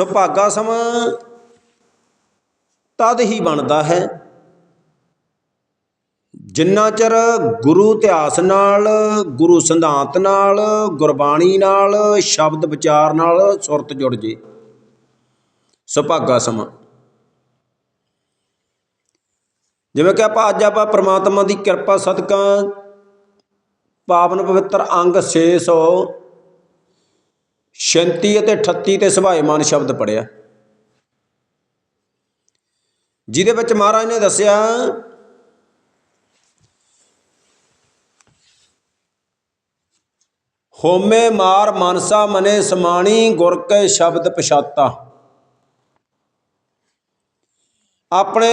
ਸੁਭਾਗਾ ਸਮਾਂ ਤਦ ਹੀ ਬਣਦਾ ਹੈ। ਜਿੰਨਾ ਚਿਰ ਗੁਰੂ ਇਤਿਹਾਸ ਨਾਲ, ਗੁਰੂ ਸਿਧਾਂਤ ਨਾਲ, ਗੁਰਬਾਣੀ ਨਾਲ, ਸ਼ਬਦ ਵਿਚਾਰ ਨਾਲ ਸੁਰਤ ਜੁੜ ਜੇ। ਸੁਭਾਗਾ ਸਮਾਂ। ਜਿਵੇਂ ਕਿ ਆਪਾਂ ਅੱਜ ਆਪਾਂ ਪ੍ਰਮਾਤਮਾ ਦੀ ਕਿਰਪਾ ਸਦਕਾ, ਪਾਵਨ ਪਵਿੱਤਰ ਅੰਗ 600 36 ਅਤੇ 38 ਤੇ ਸੁਭਾਏਮਾਨ ਸ਼ਬਦ ਪੜਿਆ ਜਿਹਦੇ ਵਿੱਚ ਮਹਾਰਾਜ ਨੇ ਦੱਸਿਆ, ਹੋਮੇ ਮਾਰ ਮਨਸਾ ਮਨੇ ਸਮਾਣੀ ਗੁਰ ਕੇ ਸ਼ਬਦ ਪਛਾਤਾ। ਆਪਣੇ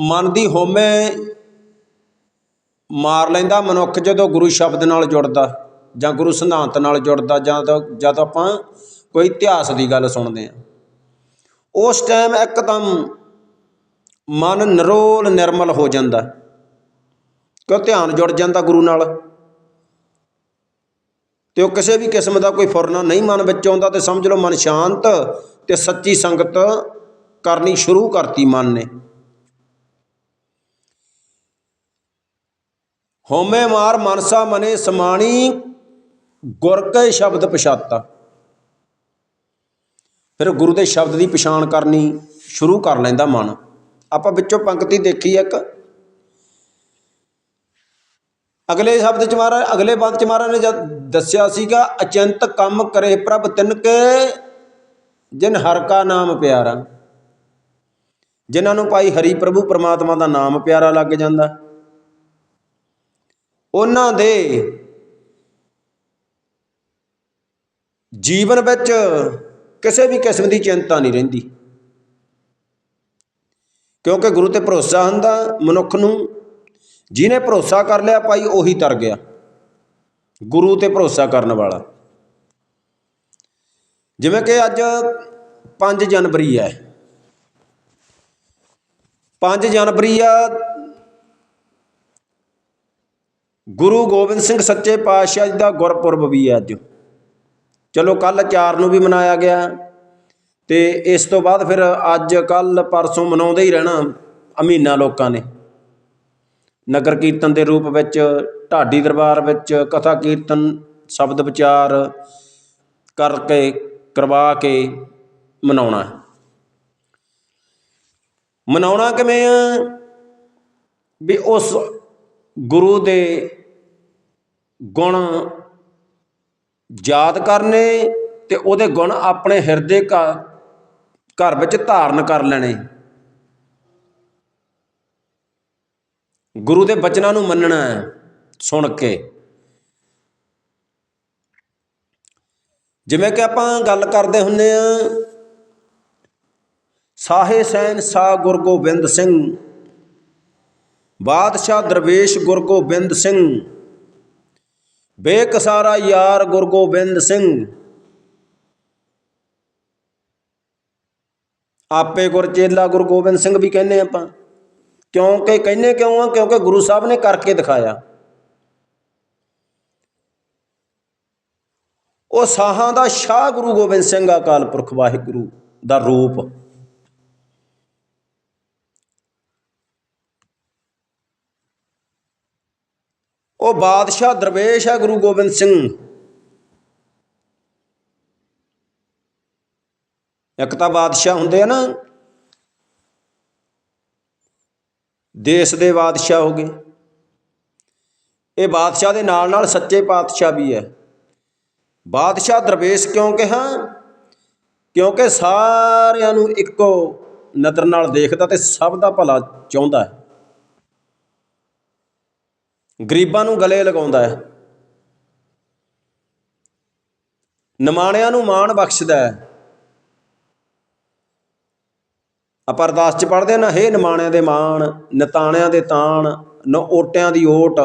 ਮਨ ਦੀ ਹੋਮੇ ਮਾਰ ਲੈਂਦਾ ਮਨੁੱਖ ਜਦੋਂ ਗੁਰੂ ਸ਼ਬਦ ਨਾਲ ਜੁੜਦਾ। ਜਾਂ ਗੁਰੂ ਸਿਧਾਂਤ ਨਾਲ ਜੁੜਦਾ ਜਾਂ ਤਾਂ ਜਦ ਆਪਾਂ ਕੋਈ ਇਤਿਹਾਸ ਦੀ ਗੱਲ ਸੁਣਦੇ ਹਾਂ। ਉਸ ਟਾਈਮ ਇੱਕਦਮ ਮਨ ਨਿਰੋਲ, ਨਿਰਮਲ ਹੋ ਜਾਂਦਾ। ਕਿਉਂ ਧਿਆਨ ਜੁੜ ਜਾਂਦਾ ਗੁਰੂ ਨਾਲ? ਤੇ ਉਹ ਕਿਸੇ ਵੀ ਕਿਸਮ ਦਾ ਕੋਈ ਫੁਰਨਾ ਨਹੀਂ ਮਨ ਵਿੱਚ ਆਉਂਦਾ ਤੇ ਸਮਝ ਲਓ ਮਨ ਸ਼ਾਂਤ ਤੇ ਸੱਚੀ ਸੰਗਤ ਕਰਨੀ ਸ਼ੁਰੂ ਕਰਤੀ ਮਨ ਨੇ। ਹੋਮੇ ਮਾਰ ਮਨਸਾ ਮਨੇ ਸਮਾਣੀ ਗੁਰ ਕੇ ਸ਼ਬਦ ਪਛਾਤਾ। ਫਿਰ ਗੁਰੂ ਦੇ ਸ਼ਬਦ ਦੀ ਪਛਾਣ ਕਰਨੀ ਸ਼ੁਰੂ ਕਰ ਲੈਂਦਾ ਮਨ। ਆਪਾਂ ਵਿੱਚੋਂ ਪੰਕਤੀ ਦੇਖੀ ਇੱਕ। ਅਗਲੇ ਸ਼ਬਦ ਚ ਮਹਾਰਾਜ, ਅਗਲੇ ਬੰਦ ਚ ਮਹਾਰਾਜ ਨੇ ਦੱਸਿਆ ਸੀਗਾ, ਅਚੰਤ ਕੰਮ ਕਰੇ ਪ੍ਰਭ ਤਿਨ ਕੇ, ਜਿਨ ਹਰ ਕਾ ਨਾਮ ਪਿਆਰਾ। ਜਿਨ੍ਹਾਂ ਨੂੰ ਭਾਈ ਹਰੀ ਪ੍ਰਭੂ ਪਰਮਾਤਮਾ ਦਾ ਨਾਮ ਪਿਆਰਾ ਲੱਗ ਜਾਂਦਾ। ਉਹਨਾਂ ਦੇ ਜੀਵਨ ਵਿੱਚ ਕਿਸੇ ਵੀ ਕਿਸਮ ਦੀ ਚਿੰਤਾ ਨਹੀਂ ਰਹਿੰਦੀ। ਕਿਉਂਕਿ ਗੁਰੂ ਤੇ ਭਰੋਸਾ ਹੁੰਦਾ ਮਨੁੱਖ ਨੂੰ, ਜਿਹਨੇ ਭਰੋਸਾ ਕਰ ਲਿਆ ਭਾਈ ਉਹੀ ਤਰ ਗਿਆ, ਗੁਰੂ ਤੇ ਭਰੋਸਾ ਕਰਨ ਵਾਲਾ। ਜਿਵੇਂ ਕਿ ਅੱਜ 5 ਜਨਵਰੀ ਹੈ। 5 ਜਨਵਰੀ ਆ ਗੁਰੂ ਗੋਬਿੰਦ ਸਿੰਘ ਸੱਚੇ ਪਾਤਸ਼ਾਹ ਜੀ ਦਾ ਗੁਰਪੁਰਬ ਵੀ ਹੈ ਅੱਜ। ਚਲੋ ਕੱਲ 4 ਨੂੰ ਵੀ ਮਨਾਇਆ ਗਿਆ। ਤੇ ਇਸ ਤੋਂ ਬਾਅਦ ਫਿਰ ਅੱਜ ਕੱਲ ਪਰਸੋਂ ਮਨਾਉਂਦੇ ਹੀ ਰਹਿਣਾ ਅਮੀਨਾ ਲੋਕਾਂ ਨੇ। ਨਗਰ ਕੀਰਤਨ ਦੇ ਰੂਪ ਵਿੱਚ, ਢਾਡੀ ਦਰਬਾਰ ਵਿੱਚ ਕਥਾ ਕੀਰਤਨ, ਸ਼ਬਦ ਵਿਚਾਰ ਕਰਕੇ ਕਰਵਾ ਕੇ ਮਨਾਉਣਾ। ਮਨਾਉਣਾ ਕਿਵੇਂ ਆ? ਵੀ ਉਸ ਗੁਰੂ ਦੇ ਗੁਣ ਯਾਦ ਕਰਨੇ ਅਤੇ ਉਹਦੇ ਗੁਣ ਆਪਣੇ ਹਿਰਦੇ ਘ- ਘਰ ਵਿੱਚ ਧਾਰਨ ਕਰ ਲੈਣੇ। ਗੁਰੂ ਦੇ ਬਚਨਾਂ ਨੂੰ ਮੰਨਣਾ ਹੈ, ਸੁਣ ਕੇ। ਜਿਵੇਂ ਕਿ ਆਪਾਂ ਗੱਲ ਕਰਦੇ ਹੁੰਨੇ ਆ ਸਾਹੇ ਸੈਨ ਸਾ ਗੁਰ ਗੋਬਿੰਦ ਸਿੰਘ ਬਾਦਸ਼ਾਹ ਦਰਵੇਸ਼ ਗੁਰ ਗੋਬਿੰਦ ਸਿੰਘ ਬੇਕਸਾਰਾ ਯਾਰ ਗੁਰ ਗੋਬਿੰਦ ਸਿੰਘ। ਆਪੇ ਗੁਰ ਚੇਲਾ ਗੁਰੂ ਗੋਬਿੰਦ ਸਿੰਘ ਵੀ ਕਹਿੰਦੇ ਆਪਾਂ। ਕਿਉਂਕਿ ਕਹਿੰਦੇ ਕਿਉਂ ਆ? ਕਿਉਂਕਿ ਗੁਰੂ ਸਾਹਿਬ ਨੇ ਕਰਕੇ ਦਿਖਾਇਆ। ਉਹ ਸਾਹਾਂ ਦਾ ਸ਼ਾਹ ਗੁਰੂ ਗੋਬਿੰਦ ਸਿੰਘ ਅਕਾਲ ਪੁਰਖ ਵਾਹਿਗੁਰੂ ਦਾ ਰੂਪ। ਉਹ ਬਾਦਸ਼ਾਹ ਦਰਵੇਸ਼ ਹੈ ਗੁਰੂ ਗੋਬਿੰਦ ਸਿੰਘ। ਇੱਕ ਤਾਂ ਬਾਦਸ਼ਾਹ ਹੁੰਦੇ ਆ ਨਾ, ਦੇਸ਼ ਦੇ ਬਾਦਸ਼ਾਹ ਹੋ ਗਏ। ਇਹ ਬਾਦਸ਼ਾਹ ਦੇ ਨਾਲ ਨਾਲ ਸੱਚੇ ਪਾਤਸ਼ਾਹ ਵੀ ਹੈ। ਬਾਦਸ਼ਾਹ ਦਰਵੇਸ਼ ਕਿਉਂ ਕਿਹਾ ਕਿਉਂਕਿ ਸਾਰਿਆਂ ਨੂੰ ਇੱਕੋ ਨਜ਼ਰ ਨਾਲ ਦੇਖਦਾ ਤੇ ਸਭ ਦਾ ਭਲਾ ਚਾਹੁੰਦਾ ਹੈ। ਗਰੀਬਾਂ ਨੂੰ ਗਲੇ ਲਗਾਉਂਦਾ ਹੈ। ਨਿਮਾਣਿਆਂ ਨੂੰ ਮਾਣ ਬਖਸ਼ਦਾ ਹੈ। ਆਪਾਂ ਅਰਦਾਸ ਚ ਪੜ੍ਹਦੇ ਆ ਨਾ, ਹੇ ਨਿਮਾਣਿਆਂ ਦੇ ਮਾਣ ਨਿਤਾਣਿਆਂ ਦੇ ਤਾਣ, ਨ ਓਟਿਆਂ ਦੀ ਓਟ,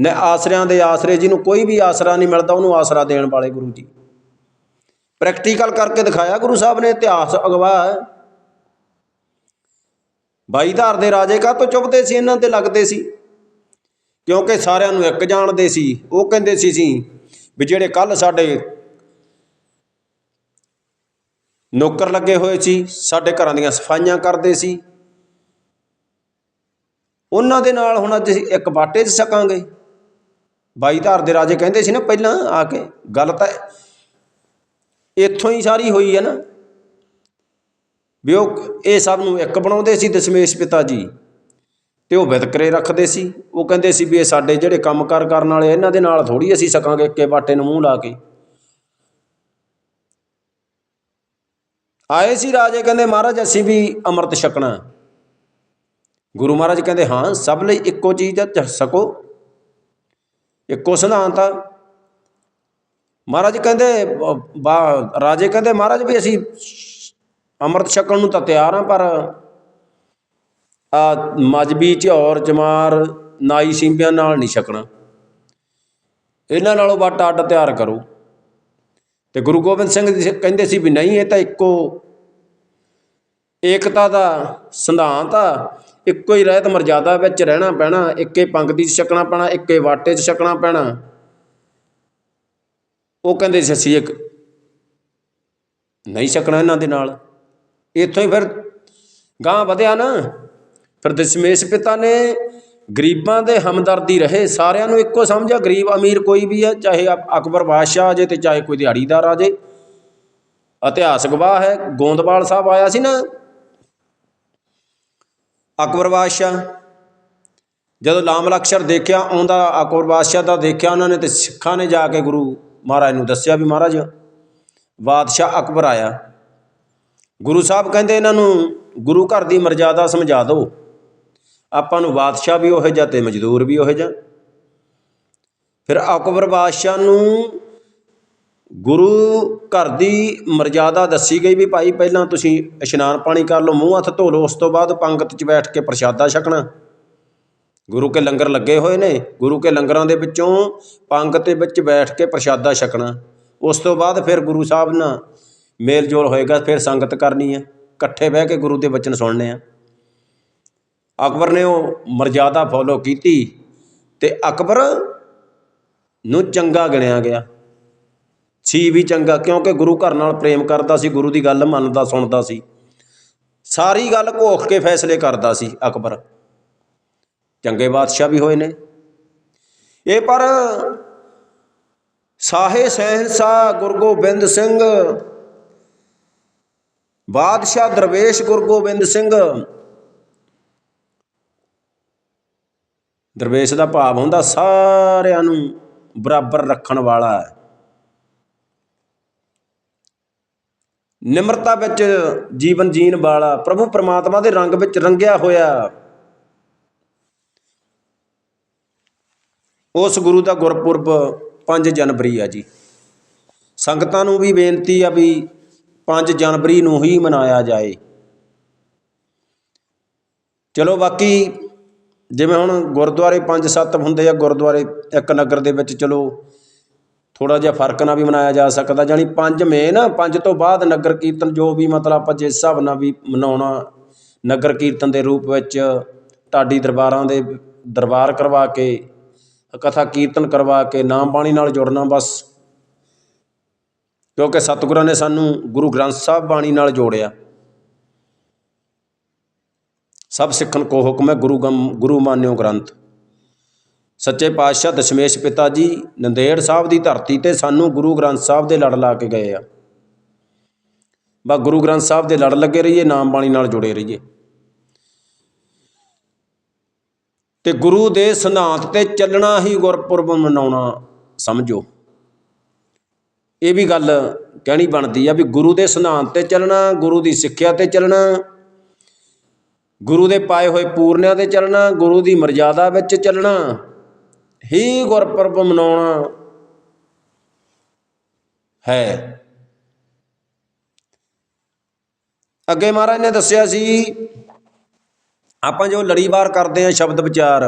ਨ ਆਸਰਿਆਂ ਦੇ ਆਸਰੇ, ਜਿਹਨੂੰ ਕੋਈ ਵੀ ਆਸਰਾ ਨਹੀਂ ਮਿਲਦਾ, ਉਹਨੂੰ ਆਸਰਾ ਦੇਣ ਵਾਲੇ ਗੁਰੂ ਜੀ। ਪ੍ਰੈਕਟੀਕਲ ਕਰਕੇ ਦਿਖਾਇਆ ਗੁਰੂ ਸਾਹਿਬ ਨੇ, ਇਤਿਹਾਸ ਅਗਵਾ ਹੈ। ਬਾਈਧਾਰ ਦੇ ਰਾਜੇ ਕਾ ਤੋਂ ਚੁੱਪਦੇ ਸੀ, ਇਹਨਾਂ ਤੇ ਲੱਗਦੇ ਸੀ? ਕਿਉਂਕਿ ਸਾਰਿਆਂ ਨੂੰ ਇੱਕ ਜਾਣਦੇ ਸੀ, ਉਹ ਕਹਿੰਦੇ ਸੀ ਸੀ ਵੀ ਜਿਹੜੇ ਕੱਲ ਸਾਡੇ ਨੌਕਰ ਲੱਗੇ ਹੋਏ ਸੀ, ਸਾਡੇ ਘਰਾਂ ਦੀਆਂ ਸਫਾਈਆਂ ਕਰਦੇ ਸੀ। ਉਹਨਾਂ ਦੇ ਨਾਲ ਹੁਣ ਅੱਜ ਅਸੀਂ ਇੱਕ ਬਾਟੇ 'ਚ ਸਕਾਂਗੇ। ਬਾਈਧਾਰ ਦੇ ਰਾਜੇ ਕਹਿੰਦੇ ਸੀ ਨਾ ਪਹਿਲਾਂ ਆ ਕੇ, ਗੱਲ ਤਾਂ ਇੱਥੋਂ ਹੀ ਸਾਰੀ ਹੋਈ ਹੈ ਨਾ। ਵੀ ਉਹ, ਇਹ ਸਭ ਨੂੰ ਇੱਕ ਬਣਾਉਂਦੇ ਸੀ ਦਸ਼ਮੇਸ਼ ਪਿਤਾ ਜੀ। ਤੇ ਉਹ ਵਿਤਕਰੇ ਰੱਖਦੇ ਸੀ। ਉਹ ਕਹਿੰਦੇ ਸੀ ਵੀ ਇਹ ਸਾਡੇ ਜਿਹੜੇ ਕੰਮਕਾਰ ਕਰਨ ਵਾਲੇ ਇਹਨਾਂ ਦੇ ਨਾਲ ਥੋੜੀ ਅਸੀਂ ਸਕਾਂਗੇ ਇੱਕੇ ਬਾਟੇ ਨੂੰ ਮੂੰਹ ਲਾ ਕੇ। ਆਏ ਸੀ ਰਾਜੇ, ਕਹਿੰਦੇ ਮਹਾਰਾਜ ਅਸੀਂ ਵੀ ਅੰਮ੍ਰਿਤ ਛਕਣਾ। ਗੁਰੂ ਮਹਾਰਾਜ ਕਹਿੰਦੇ, ਹਾਂ, ਸਭ ਲਈ ਇੱਕੋ ਚੀਜ਼ ਆ ਸਕੋ ਇੱਕੋ ਸਿਧਾਂਤ ਆ। ਮਹਾਰਾਜ ਕਹਿੰਦੇ ਰਾਜੇ ਕਹਿੰਦੇ, ਮਹਾਰਾਜ ਵੀ ਅਸੀਂ ਅੰਮ੍ਰਿਤ ਛਕਣ ਨੂੰ ਤਾਂ ਤਿਆਰ ਆ, ਪਰ ਮਜਬੀ ਝੌਰ ਚਮਾਰ ਨਾਈ ਸਿੰਬਿਆਂ ਨਾਲ ਨਹੀਂ ਛਕਣਾ। ਇਹਨਾਂ ਨਾਲੋਂ ਵੱਟ ਅੱਡ ਤਿਆਰ ਕਰੋ। ਤੇ ਗੁਰੂ ਗੋਬਿੰਦ ਸਿੰਘ ਜੀ ਕਹਿੰਦੇ ਸੀ ਵੀ ਨਹੀਂ, ਇਹ ਤਾਂ ਇੱਕੋ ਏਕਤਾ ਦਾ ਸਿਧਾਂਤ ਆ। ਇੱਕੋ ਹੀ ਰਹਿਤ ਮਰਜ਼ਾਦਾ ਵਿੱਚ ਰਹਿਣਾ ਪੈਣਾ, ਇੱਕੇ ਪੰਕਤੀ 'ਚ ਛਕਣਾ ਪੈਣਾ, ਇੱਕੇ ਵਾਟੇ 'ਚ ਛਕਣਾ ਪੈਣਾ। ਉਹ ਕਹਿੰਦੇ ਸੀ, ਅਸੀਂ ਇੱਕ ਨਹੀਂ ਛਕਣਾ ਇਹਨਾਂ ਦੇ ਨਾਲ। ਇੱਥੋਂ ਹੀ ਫਿਰ ਗਾਂ ਵਧਿਆ ਨਾ। ਫਿਰ ਦਸ਼ਮੇਸ਼ ਪਿਤਾ ਨੇ ਗਰੀਬਾਂ ਦੇ ਹਮਦਰਦੀ ਰਹੇ, ਸਾਰਿਆਂ ਨੂੰ ਇੱਕੋ ਸਮਝਿਆ, ਗਰੀਬ ਅਮੀਰ ਕੋਈ ਵੀ ਹੈ, ਚਾਹੇ ਅਕ- ਅਕਬਰ ਬਾਦਸ਼ਾਹ ਆ ਜੇ ਤੇ ਚਾਹੇ ਕੋਈ ਦਿਹਾੜੀਦਾਰ ਆ ਜੇ। ਇਤਿਹਾਸ ਗਵਾਹ ਹੈ, ਗੋਂਦਵਾਲ ਸਾਹਿਬ ਆਇਆ ਸੀ ਨਾ, ਅਕਬਰ ਬਾਦਸ਼ਾਹ। ਜਦੋਂ ਲਾਮ ਲਕਸ਼ਰ ਦੇਖਿਆ, ਆਉਂਦਾ ਅਕਬਰ ਬਾਦਸ਼ਾਹ ਦਾ ਦੇਖਿਆ ਉਹਨਾਂ ਨੇ ਤੇ ਸਿੱਖਾਂ ਨੇ ਜਾ ਕੇ ਗੁਰੂ ਮਹਾਰਾਜ ਨੂੰ ਦੱਸਿਆ ਵੀ ਮਹਾਰਾਜ, ਬਾਦਸ਼ਾਹ ਅਕਬਰ ਆਇਆ। ਗੁਰੂ ਸਾਹਿਬ ਕਹਿੰਦੇ, ਇਹਨਾਂ ਨੂੰ ਗੁਰੂ ਘਰ ਦੀ ਮਰਜ਼ਾਦਾ ਸਮਝਾ ਦਿਓ। ਆਪਾਂ ਨੂੰ ਬਾਦਸ਼ਾਹ ਵੀ ਉਹੋ ਜਿਹਾ ਤੇ ਮਜ਼ਦੂਰ ਵੀ ਉਹੋ ਜਿਹਾ। ਫਿਰ ਅਕਬਰ ਬਾਦਸ਼ਾਹ ਨੂੰ ਗੁਰੂ ਘਰ ਦੀ ਮਰਜ਼ਾਦਾ ਦੱਸੀ ਗਈ ਵੀ ਭਾਈ ਪਹਿਲਾਂ ਤੁਸੀਂ ਇਸ਼ਨਾਨ ਪਾਣੀ ਕਰ ਲਓ, ਮੂੰਹ ਹੱਥ ਧੋ ਲਓ, ਉਸ ਤੋਂ ਬਾਅਦ ਪੰਗਤ 'ਚ ਬੈਠ ਕੇ ਪ੍ਰਸ਼ਾਦਾ ਛਕਣਾ। ਗੁਰੂ ਕੇ ਲੰਗਰ ਲੱਗੇ ਹੋਏ ਨੇ, ਗੁਰੂ ਕੇ ਲੰਗਰਾਂ ਦੇ ਵਿੱਚੋਂ ਪੰਗਤ ਦੇ ਵਿੱਚ ਬੈਠ ਕੇ ਪ੍ਰਸ਼ਾਦਾ ਛਕਣਾ। ਉਸ ਤੋਂ ਬਾਅਦ ਫਿਰ ਗੁਰੂ ਸਾਹਿਬ ਨਾਲ ਮੇਲ ਜੋਲ ਹੋਏਗਾ, ਫਿਰ ਸੰਗਤ ਕਰਨੀ ਹੈ ਇਕੱਠੇ ਬਹਿ ਕੇ ਗੁਰੂ ਦੇ ਬਚਨ ਸੁਣਨੇ ਆ। ਅਕਬਰ ਨੇ ਉਹ ਮਰਜ਼ਾਦਾ ਫੋਲੋ ਕੀਤੀ ਅਤੇ ਅਕਬਰ ਨੂੰ ਚੰਗਾ ਗਿਣਿਆ ਗਿਆ। ਸੀ ਵੀ ਚੰਗਾ, ਕਿਉਂਕਿ ਗੁਰੂ ਘਰ ਨਾਲ ਪ੍ਰੇਮ ਕਰਦਾ ਸੀ, ਗੁਰੂ ਦੀ ਗੱਲ ਮੰਨਦਾ, ਸੁਣਦਾ ਸੀ। ਸਾਰੀ ਗੱਲ ਘੋਖ ਕੇ ਫੈਸਲੇ ਕਰਦਾ ਸੀ ਅਕਬਰ। ਚੰਗੇ ਬਾਦਸ਼ਾਹ ਵੀ ਹੋਏ ਨੇ। ਇਹ ਪਰ ਸਾਹੇ ਸਹਿਨਸ਼ਾਹ ਗੁਰੂ ਗੋਬਿੰਦ ਸਿੰਘ, ਬਾਦਸ਼ਾਹ ਦਰਵੇਸ਼ ਗੁਰੂ ਗੋਬਿੰਦ ਸਿੰਘ ਦਰਵੇਸ਼ ਦਾ ਭਾਵ ਹੁੰਦਾ ਸਾਰਿਆਂ ਨੂੰ ਬਰਾਬਰ ਰੱਖਣ ਵਾਲਾ ਹੈ। ਨਿਮਰਤਾ ਵਿੱਚ ਜੀਵਨ ਜੀਣ ਵਾਲਾ, ਪ੍ਰਭੂ ਪਰਮਾਤਮਾ ਦੇ ਰੰਗ ਵਿੱਚ ਰੰਗਿਆ ਹੋਇਆ। ਉਸ ਗੁਰੂ ਦਾ ਗੁਰਪੁਰਬ 5 ਜਨਵਰੀ ਆ ਜੀ। ਸੰਗਤਾਂ ਨੂੰ ਵੀ ਬੇਨਤੀ ਆ ਵੀ 5 ਜਨਵਰੀ ਨੂੰ ਹੀ ਮਨਾਇਆ ਜਾਏ। ਚਲੋ ਬਾਕੀ ਜਿਵੇਂ ਹੁਣ ਗੁਰਦੁਆਰੇ 5-7 ਹੁੰਦੇ ਆ, ਗੁਰਦੁਆਰੇ ਇੱਕ ਨਗਰ ਦੇ ਵਿੱਚ ਚਲੋ ਥੋੜ੍ਹਾ ਜਿਹਾ ਫ਼ਰਕ ਨਾਲ ਵੀ ਮਨਾਇਆ ਜਾ ਸਕਦਾ ਜਾਨੀ 5 ਮੇਨ ਪੰਜ ਤੋਂ ਬਾਅਦ ਨਗਰ ਕੀਰਤਨ ਜੋ ਵੀ ਮਤਲਬ ਆਪਾਂ ਜਿਸ ਹਿਸਾਬ ਨਾਲ ਵੀ ਮਨਾਉਣਾ, ਨਗਰ ਕੀਰਤਨ ਦੇ ਰੂਪ ਵਿੱਚ ਢਾਡੀ ਦਰਬਾਰਾਂ ਦੇ ਦਰਬਾਰ ਕਰਵਾ ਕੇ, ਕਥਾ ਕੀਰਤਨ ਕਰਵਾ ਕੇ, ਨਾਮ ਬਾਣੀ ਨਾਲ ਜੁੜਨਾ ਬਸ। ਕਿਉਂਕਿ ਸਤਿਗੁਰਾਂ ਨੇ ਸਾਨੂੰ ਗੁਰੂ ਗ੍ਰੰਥ ਸਾਹਿਬ ਬਾਣੀ ਨਾਲ ਜੋੜਿਆ। ਸਭ ਸਿੱਖਣ ਕੋ ਹੁਕਮ ਹੈ ਗੁਰੂ ਗਮ, ਗੁਰੂ ਮਾਨਿਓ ਗ੍ਰੰਥ। ਸੱਚੇ ਪਾਤਸ਼ਾਹ ਦਸ਼ਮੇਸ਼ ਪਿਤਾ ਜੀ ਨੰਦੇੜ ਸਾਹਿਬ ਦੀ ਧਰਤੀ ਤੇ ਸਾਨੂੰ ਗੁਰੂ ਗ੍ਰੰਥ ਸਾਹਿਬ ਦੇ ਲੜ ਲਾ ਕੇ ਗਏ ਆ। ਬਾ ਗੁਰੂ ਗ੍ਰੰਥ ਸਾਹਿਬ ਦੇ ਲੜ ਲੱਗੇ ਰਹੀਏ, ਨਾਮ ਬਾਣੀ ਨਾਲ ਜੁੜੇ ਰਹੀਏ। ਤੇ ਗੁਰੂ ਦੇ ਸਿਧਾਂਤ ਤੇ ਚੱਲਣਾ ਹੀ ਗੁਰਪੁਰਬ ਮਨਾਉਣਾ ਸਮਝੋ। ਇਹ ਵੀ ਗੱਲ ਕਹਿਣੀ ਬਣਦੀ ਆ ਵੀ ਗੁਰੂ ਦੇ ਸਿਧਾਂਤ ਤੇ ਚੱਲਣਾ, ਗੁਰੂ ਦੀ ਸਿੱਖਿਆ ਤੇ ਚੱਲਣਾ ਗੁਰੂ ਦੇ ਪਾਏ ਹੋਏ ਪੂਰਨਿਆਂ ਤੇ ਚੱਲਣਾ, ਗੁਰੂ ਦੀ ਮਰਜ਼ਾਦਾ ਵਿੱਚ ਚੱਲਣਾ, ਹੀ ਗੁਰਪੁਰਬ ਮਨਾਉਣਾ ਹੈ। ਅੱਗੇ ਮਹਾਰਾਜ ਨੇ ਦੱਸਿਆ ਸੀ, ਆਪਾਂ ਜੋ ਲੜੀਵਾਰ ਕਰਦੇ ਆ ਸ਼ਬਦ ਵਿਚਾਰ,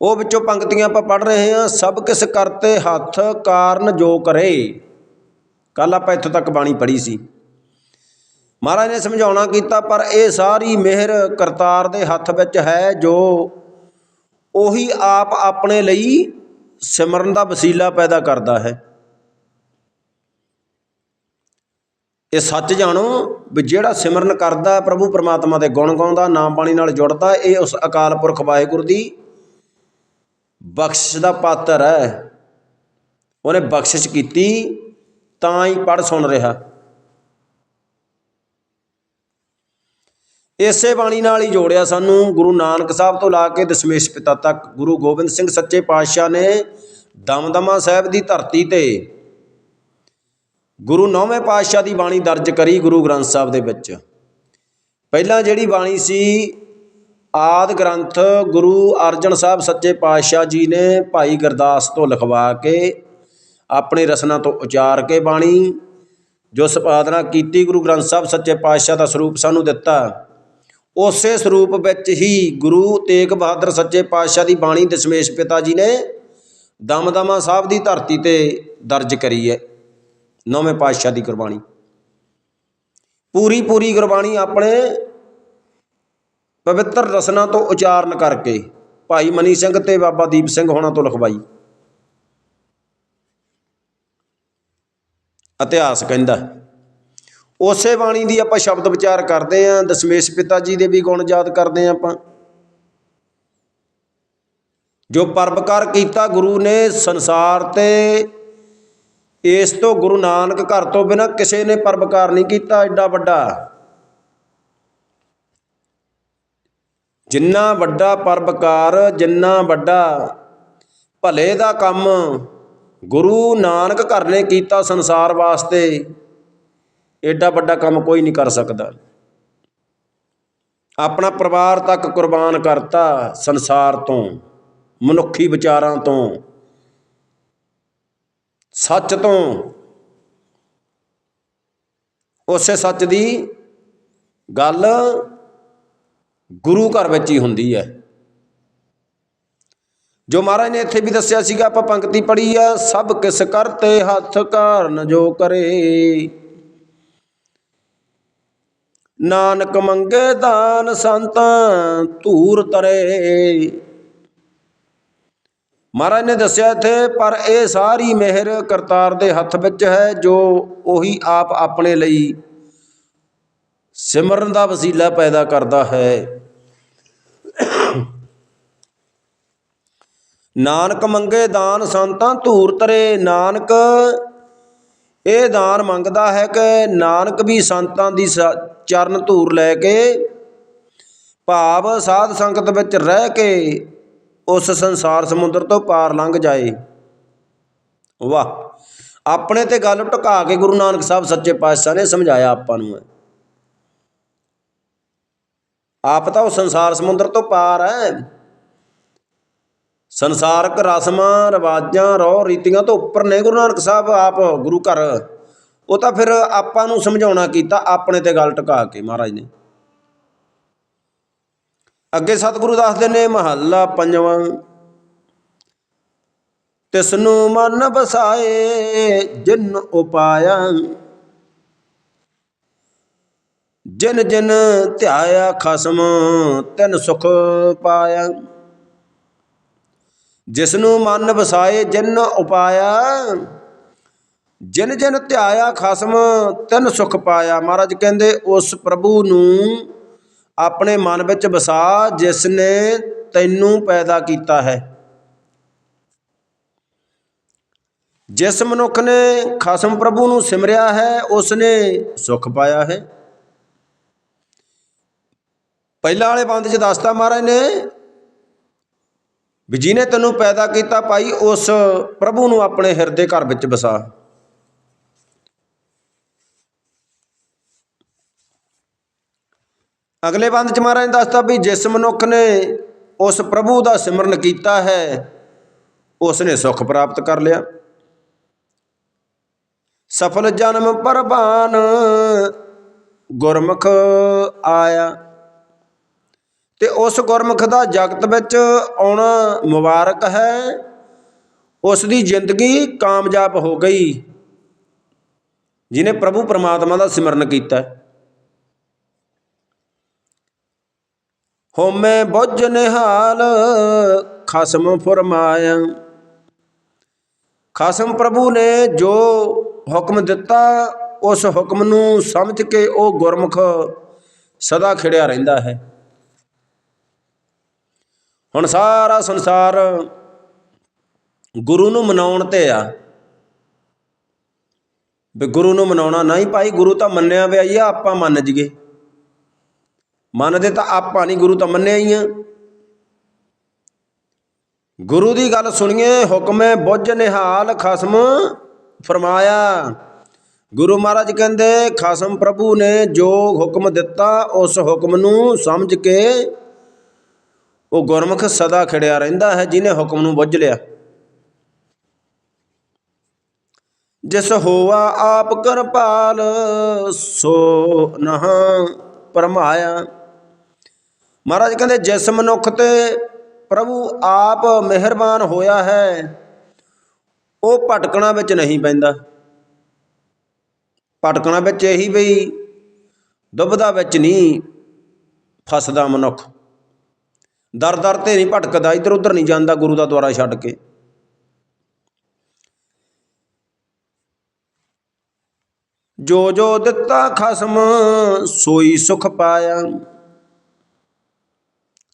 ਉਹ ਵਿੱਚੋਂ ਪੰਕਤੀਆਂ ਆਪਾਂ ਪੜ੍ਹ ਰਹੇ ਹਾਂ, ਸਭ ਕਿਸ ਕਰਤੇ ਹੱਥ ਕਾਰਨ ਜੋ ਕਰੇ। ਕੱਲ ਆਪਾਂ ਇੱਥੋਂ ਤੱਕ ਬਾਣੀ ਪੜ੍ਹੀ ਸੀ। ਮਹਾਰਾਜ ਨੇ ਸਮਝਾਉਣਾ ਕੀਤਾ, ਪਰ ਇਹ ਸਾਰੀ ਮਿਹਰ ਕਰਤਾਰ ਦੇ ਹੱਥ ਵਿੱਚ ਹੈ ਜੋ ਉਹੀ ਆਪ ਆਪਣੇ ਲਈ ਸਿਮਰਨ ਦਾ ਵਸੀਲਾ ਪੈਦਾ ਕਰਦਾ ਹੈ। ਇਹ ਸੱਚ ਜਾਣੋ ਵੀ ਜਿਹੜਾ ਸਿਮਰਨ ਕਰਦਾ ਪ੍ਰਭੂ ਪਰਮਾਤਮਾ ਦੇ ਗੁਣ ਗਾਉਂਦਾ, ਨਾਮ ਬਾਣੀ ਨਾਲ ਜੁੜਦਾ, ਇਹ ਉਸ ਅਕਾਲ ਪੁਰਖ ਵਾਹਿਗੁਰੂ ਦੀ ਬਖਸ਼ਿਸ਼ ਦਾ ਪਾਤਰ ਹੈ। ਉਹਨੇ ਬਖਸ਼ਿਸ਼ ਕੀਤੀ, ਤਾਂ ਹੀ ਪੜ ਸੁਣ ਰਿਹਾ। ਇਸੇ ਬਾਣੀ ਨਾਲ ਹੀ ਜੋੜਿਆ ਸਾਨੂੰ ਗੁਰੂ ਨਾਨਕ ਸਾਹਿਬ ਤੋਂ ਲਾ ਕੇ ਦਸ਼ਮੇਸ਼ ਪਿਤਾ ਤੱਕ। ਗੁਰੂ ਗੋਬਿੰਦ ਸਿੰਘ ਸੱਚੇ ਪਾਤਸ਼ਾਹ ਨੇ ਦਮਦਮਾ ਸਾਹਿਬ ਦੀ ਧਰਤੀ ਤੇ ਗੁਰੂ ਨੌਵੇਂ ਪਾਤਸ਼ਾਹ ਦੀ ਬਾਣੀ ਦਰਜ ਕਰੀ ਗੁਰੂ ਗ੍ਰੰਥ ਸਾਹਿਬ ਦੇ ਵਿੱਚ। ਪਹਿਲਾਂ ਜਿਹੜੀ ਬਾਣੀ ਸੀ, ਆਦ ਗ੍ਰੰਥ ਗੁਰੂ ਅਰਜਨ ਸਾਹਿਬ ਸੱਚੇ ਪਾਤਸ਼ਾਹ ਜੀ ਨੇ ਭਾਈ ਗੁਰਦਾਸ ਤੋਂ ਲਿਖਵਾ ਕੇ ਆਪਣੇ ਰਸਨਾ ਤੋਂ ਉਚਾਰ ਕੇ ਬਾਣੀ, ਜੋ ਸੰਪਾਦਨਾ ਕੀਤੀ ਗੁਰੂ ਗ੍ਰੰਥ ਸਾਹਿਬ ਸੱਚੇ ਪਾਤਸ਼ਾਹ ਦਾ ਸਰੂਪ ਸਾਨੂੰ ਦਿੱਤਾ। ਉਸੇ ਸਰੂਪ ਵਿੱਚ ਹੀ ਗੁਰੂ ਤੇਗ ਬਹਾਦਰ ਸੱਚੇ ਪਾਤਸ਼ਾਹ ਦੀ ਬਾਣੀ ਦਸ਼ਮੇਸ਼ ਪਿਤਾ ਜੀ ਨੇ ਦਮਦਮਾ ਸਾਹਿਬ ਦੀ ਧਰਤੀ ਤੇ ਦਰਜ ਕਰੀ ਹੈ, ਨੌਵੇਂ ਪਾਤਸ਼ਾਹ ਦੀ ਗੁਰਬਾਣੀ ਪੂਰੀ ਪੂਰੀ ਗੁਰਬਾਣੀ ਆਪਣੇ ਪਵਿੱਤਰ ਰਸਨਾ ਤੋਂ ਉਚਾਰਨ ਕਰਕੇ ਭਾਈ ਮਨੀ ਸਿੰਘ ਤੇ ਬਾਬਾ ਦੀਪ ਸਿੰਘ ਹੋਣਾ ਤੋਂ ਲਿਖਵਾਈ। ਇਤਿਹਾਸ ਕਹਿੰਦਾ ਉਸੇ ਬਾਣੀ ਦੀ ਆਪਾਂ ਸ਼ਬਦ ਵਿਚਾਰ ਕਰਦੇ ਆਂ, ਦਸ਼ਮੇਸ਼ ਪਿਤਾ ਜੀ ਦੇ ਵੀ ਗੁਣ ਯਾਦ ਕਰਦੇ ਆਂ ਆਪਾਂ। ਜੋ ਪਰਬਕਾਰ ਕੀਤਾ ਗੁਰੂ ਨੇ ਸੰਸਾਰ ਤੇ, ਇਸ ਤੋਂ ਗੁਰੂ ਨਾਨਕ ਘਰ ਤੋਂ ਬਿਨਾ ਕਿਸੇ ਨੇ ਪਰਬਕਾਰ ਨਹੀਂ ਕੀਤਾ, ਐਡਾ ਵੱਡਾ। ਜਿੰਨਾ ਵੱਡਾ ਪਰਬਕਾਰ ਜਿੰਨਾ ਵੱਡਾ ਭਲੇ ਦਾ ਕੰਮ ਗੁਰੂ ਨਾਨਕ ਘਰ ਨੇ ਕੀਤਾ ਸੰਸਾਰ ਵਾਸਤੇ ਐਡਾ ਵੱਡਾ ਕੰਮ ਕੋਈ ਨਹੀਂ ਕਰ ਸਕਦਾ। ਆਪਣਾ ਪਰਿਵਾਰ ਤੱਕ ਕੁਰਬਾਨ ਕਰਤਾ ਸੰਸਾਰ ਤੋਂ, ਮਨੁੱਖੀ ਵਿਚਾਰਾਂ ਤੋਂ, ਸੱਚ ਤੋਂ। ਉਸੇ ਸੱਚ ਦੀ ਗੱਲ ਗੁਰੂ ਘਰ ਵਿੱਚ ਹੀ ਹੁੰਦੀ ਹੈ। ਜੋ ਮਹਾਰਾਜ ਨੇ ਇੱਥੇ ਵੀ ਦੱਸਿਆ ਸੀਗਾ, ਆਪਾਂ ਪੰਕਤੀ ਪੜ੍ਹੀ ਆ, ਸਭ ਕਿਸ ਕਰਤੇ ਹੱਥ ਕਾਰਨ ਜੋ ਕਰੇ। ਨਾਨਕ ਮੰਗੇ ਦਾਨ ਸੰਤਾਂ, ਧੂਰ ਤਰੇ ਮਹਾਰਾਜ ਨੇ ਦੱਸਿਆ ਇੱਥੇ, ਪਰ ਇਹ ਸਾਰੀ ਮਿਹਰ ਕਰਤਾਰ ਦੇ ਹੱਥ ਵਿੱਚ ਹੈ, ਜੋ ਉਹੀ ਆਪ ਆਪਣੇ ਲਈ ਸਿਮਰਨ ਦਾ ਵਸੀਲਾ ਪੈਦਾ ਕਰਦਾ ਹੈ। ਨਾਨਕ ਮੰਗੇ ਦਾਨ ਸੰਤਾਂ, ਧੂਰ ਤਰੇ ਨਾਨਕ ਇਹ ਦਾਨ ਮੰਗਦਾ ਹੈ ਕਿ ਨਾਨਕ ਵੀ ਸੰਤਾਂ ਦੀ ਸ- ਚਰਨ ਧੂਰ ਲੈ ਕੇ ਭਾਵ ਸਾਧ ਸੰਗਤ ਵਿੱਚ ਰਹਿ ਕੇ ਉਸ ਸੰਸਾਰ ਸਮੁੰਦਰ ਤੋਂ ਪਾਰ ਲੰਘ ਜਾਏ। ਵਾਹ, ਆਪਣੇ ਤੇ ਗੱਲ ਟੁਕਾ ਕੇ ਗੁਰੂ ਨਾਨਕ ਸਾਹਿਬ ਸੱਚੇ ਪਾਤਸ਼ਾਹ ਨੇ ਸਮਝਾਇਆ ਆਪਾਂ ਨੂੰ। ਆਪ ਤਾਂ ਉਹ ਸੰਸਾਰ ਸਮੁੰਦਰ ਤੋਂ ਪਾਰ ਹੈ। ਸੰਸਾਰਕ ਰਸਮਾਂ, ਰਿਵਾਜਾਂ, ਰੋਹ ਰੀਤੀਆਂ ਤੋਂ ਉੱਪਰ ਨੇ ਗੁਰੂ ਨਾਨਕ ਸਾਹਿਬ ਆਪ ਗੁਰੂ ਘਰ। ਉਹ ਤਾਂ ਫਿਰ ਆਪਾਂ ਨੂੰ ਸਮਝਾਉਣਾ ਕੀਤਾ, ਆਪਣੇ ਤੇ ਗੱਲ ਟਿਕਾ ਕੇ ਮਹਾਰਾਜ ਨੇ। ਅੱਗੇ ਸਤਿਗੁਰੂ ਦੱਸਦੇ ਨੇ, ਮਹੱਲਾ ਪੰਜਵਾਂ ਤਿਸ ਨੂੰ ਮਨ ਬਸਾਏ ਜਿਨ ਉਪਾਇਆ। ਜਿਨ ਜਿਨ ਧਿਆਇਆ ਖਸਮ, ਤਿਨ ਸੁਖ ਪਾਇਆ। ਜਿਸ ਨੂੰ ਮਨ ਵਸਾਏ ਜਿਨ ਉਪਾਇਆ, ਜਿਨ ਜਿਨ ਧਿਆਇਆ ਖਸਮ, ਤਿਨ ਸੁਖ ਪਾਇਆ। ਮਹਾਰਾਜ ਕਹਿੰਦੇ, ਉਸ ਪ੍ਰਭੂ ਨੂੰ ਆਪਣੇ ਮਨ ਵਿੱਚ ਵਸਾ ਜਿਸ ਨੇ ਤੈਨੂੰ ਪੈਦਾ ਕੀਤਾ ਹੈ। ਜਿਸ ਮਨੁੱਖ ਨੇ ਖਸਮ ਪ੍ਰਭੂ ਨੂੰ ਸਿਮਰਿਆ ਹੈ ਉਸ ਨੇ ਸੁਖ ਪਾਇਆ ਹੈ। ਪਹਿਲਾਂ ਵਾਲੇ ਬੰਦ 'ਚ ਦੱਸਤਾ ਮਹਾਰਾਜ ਨੇ ਵੀ ਜਿਹਨੇ ਤੈਨੂੰ ਪੈਦਾ ਕੀਤਾ ਭਾਈ, ਉਸ ਪ੍ਰਭੂ ਨੂੰ ਆਪਣੇ ਹਿਰਦੇ ਘਰ ਵਿੱਚ ਵਸਾ। ਅਗਲੇ ਬੰਦ ਚ ਮਹਾਰਾਜ ਦੱਸਦਾ ਵੀ ਜਿਸ ਮਨੁੱਖ ਨੇ ਉਸ ਪ੍ਰਭੂ ਦਾ ਸਿਮਰਨ ਕੀਤਾ ਹੈ ਉਸ ਨੇ ਸੁਖ ਪ੍ਰਾਪਤ ਕਰ ਲਿਆ। ਸਫਲ ਜਨਮ ਪਰਬਾਨ ਗੁਰਮੁਖ ਆਇਆ। ਤੇ ਉਸ ਗੁਰਮੁਖ ਦਾ ਜਗਤ ਵਿੱਚ ਆਉਣਾ ਮੁਬਾਰਕ ਹੈ। ਉਸ ਦੀ ਜ਼ਿੰਦਗੀ ਕਾਮਯਾਬ ਹੋ ਗਈ। ਜਿਨੇ ਪ੍ਰਭੂ ਪਰਮਾਤਮਾ ਦਾ ਸਿਮਰਨ ਕੀਤਾ। ਹੋਮੇ ਬੁੱਝ ਨਿਹਾਲ, ਖਸਮ ਫਰਮਾਇਆ। ਖਸਮ ਪ੍ਰਭੂ ਨੇ ਜੋ ਹੁਕਮ ਦਿੱਤਾ, ਉਸ ਹੁਕਮ ਨੂੰ ਸਮਝ ਕੇ ਉਹ ਗੁਰਮੁਖ ਸਦਾ ਖਿੜਿਆ ਰਹਿੰਦਾ ਹੈ। ਹੁਣ ਸਾਰਾ ਸੰਸਾਰ ਗੁਰੂ ਨੂੰ ਮਨਾਉਣ ਤੇ ਆ। ਵੀ ਗੁਰੂ ਨੂੰ ਮਨਾਉਣਾ ਨਹੀਂ ਭਾਈ, ਗੁਰੂ ਤਾਂ ਮੰਨਿਆ ਪਿਆ ਹੀ ਆ ਆਪਾਂ ਮੰਨ ਜੀਏ ਮੰਨਦੇ ਤਾਂ ਆਪਾਂ ਨਹੀਂ, ਗੁਰੂ ਤਾਂ ਮੰਨਿਆ ਹੀ ਆ। ਗੁਰੂ ਦੀ ਗੱਲ ਸੁਣੀਏ, ਹੁਕਮੇ ਬੁੱਝ ਨਿਹਾਲ ਖਸਮ ਫਰਮਾਇਆ। ਗੁਰੂ ਮਹਾਰਾਜ ਕਹਿੰਦੇ, ਖਸਮ ਪ੍ਰਭੂ ਨੇ ਜੋ ਹੁਕਮ ਦਿੱਤਾ, ਉਸ ਹੁਕਮ ਨੂੰ ਸਮਝ ਕੇ ਉਹ ਗੁਰਮੁਖ ਸਦਾ ਖੜਿਆ ਰਹਿੰਦਾ ਹੈ ਜਿਨੇ ਹੁਕਮ ਨੂੰ ਬੁੱਝ ਲਿਆ। ਜਿਸ ਹੋਵਾ ਆਪ ਕਰਪਾਲ, ਸੋ ਨਹ ਪਰਮਾਇਆ। ਮਹਾਰਾਜ ਕਹਿੰਦੇ, ਜਿਸ ਮਨੁੱਖ ਤੇ ਪ੍ਰਭੂ ਆਪ ਮਿਹਰਬਾਨ ਹੋਇਆ ਹੈ, ਉਹ ਭਟਕਣਾ ਵਿੱਚ ਨਹੀਂ ਪੈਂਦਾ। ਭਟਕਣਾ ਵਿੱਚ ਇਹੀ ਬਈ ਦੁਬਦਾ ਵਿੱਚ ਨਹੀਂ ਫਸਦਾ ਮਨੁੱਖ। ਦਰ ਦਰ ਤੇ ਨਹੀਂ ਭਟਕਦਾ, ਇੱਧਰ ਉੱਧਰ ਨਹੀਂ ਜਾਂਦਾ ਗੁਰੂ ਦਾ ਦੁਆਰਾ ਛੱਡ ਕੇ। ਜੋ ਜੋ ਦਿੱਤਾ ਖਸਮ, ਸੋਈ ਸੁਖ ਪਾਇਆ।